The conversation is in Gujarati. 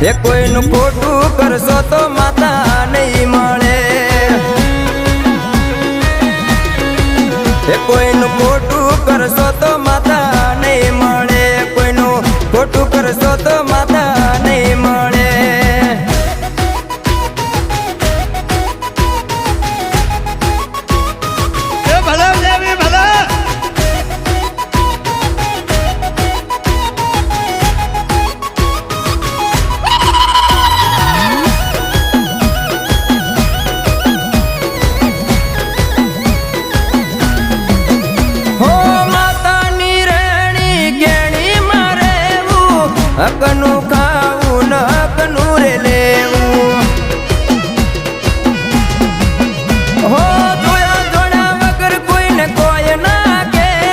એ કોઈનું ખોટું કરશો તો માતા નહીં મળે. એ કોઈનું ખોટું હકનું ખાવું ન હકનું રે લેવું. હો